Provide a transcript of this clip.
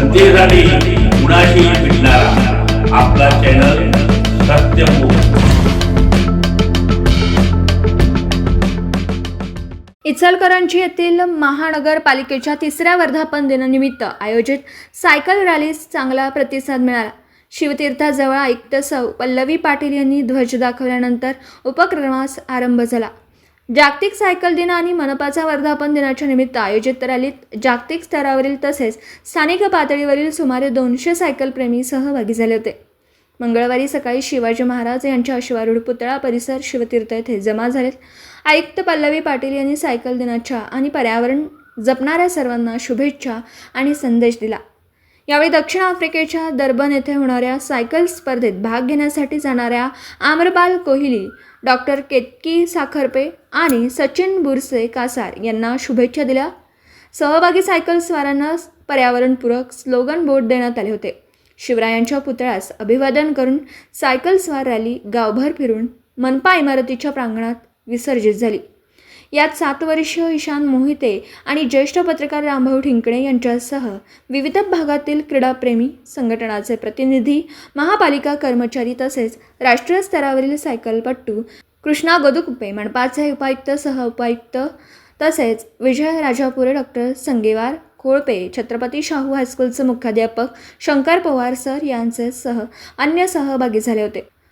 जनतेसाठी कुणाशी भेटणारा. आपला चॅनल इचलकरंजी येथील महानगरपालिकेच्या तिसऱ्या वर्धापन दिनानिमित्त आयोजित सायकल रॅलीस चांगला प्रतिसाद मिळाला. शिवतीर्थाजवळ आयुक्त सौ पल्लवी पाटील यांनी ध्वज दाखवल्यानंतर उपक्रमास आरंभ झाला. जागतिक सायकल दिन आणि मनपाचा वर्धापन दिनाच्या निमित्त आयोजित रॅलीत जागतिक स्तरावरील तसेच स्थानिक पातळीवरील सुमारे दोनशे सायकलप्रेमी सहभागी झाले होते. मंगळवारी सकाळी शिवाजी महाराज यांच्या अश्वारूढ पुतळा परिसर शिवतीर्थ येथे जमा झालेत. आयुक्त पल्लवी पाटील यांनी सायकल दिनाच्या आणि पर्यावरण जपणाऱ्या सर्वांना शुभेच्छा आणि संदेश दिला. यावेळी दक्षिण आफ्रिकेच्या दर्बन येथे होणाऱ्या सायकल स्पर्धेत भाग घेण्यासाठी जाणाऱ्या आम्रपाल कोहली डॉक्टर केतकी साखरपे आणि सचिन बुरसे कासार यांना शुभेच्छा दिल्या. सहभागी सायकल स्वारांना पर्यावरणपूरक स्लोगन बोर्ड देण्यात आले होते. शिवरायांच्या पुतळ्यास अभिवादन करून सायकल स्वार रॅली गावभर फिरून मनपा इमारतीच्या प्रांगणात विसर्जित झाली. यात सात वर्षीय ईशान मोहिते आणि ज्येष्ठ पत्रकार रामभाऊ ठिंकणे यांच्यासह विविध भागातील क्रीडाप्रेमी संघटनाचे प्रतिनिधी महापालिका कर्मचारी तसेच राष्ट्रीय स्तरावरील सायकलपट्टू कृष्णा गोदुकुपे मनपाचे उपायुक्त सह उपायुक्त तसेच विजय राजापुरे डॉक्टर संगेवार कोळपे छत्रपती शाहू हायस्कूलचे मुख्याध्यापक शंकर पवार सर यांचे सह अन्य सहभागी झाले होते.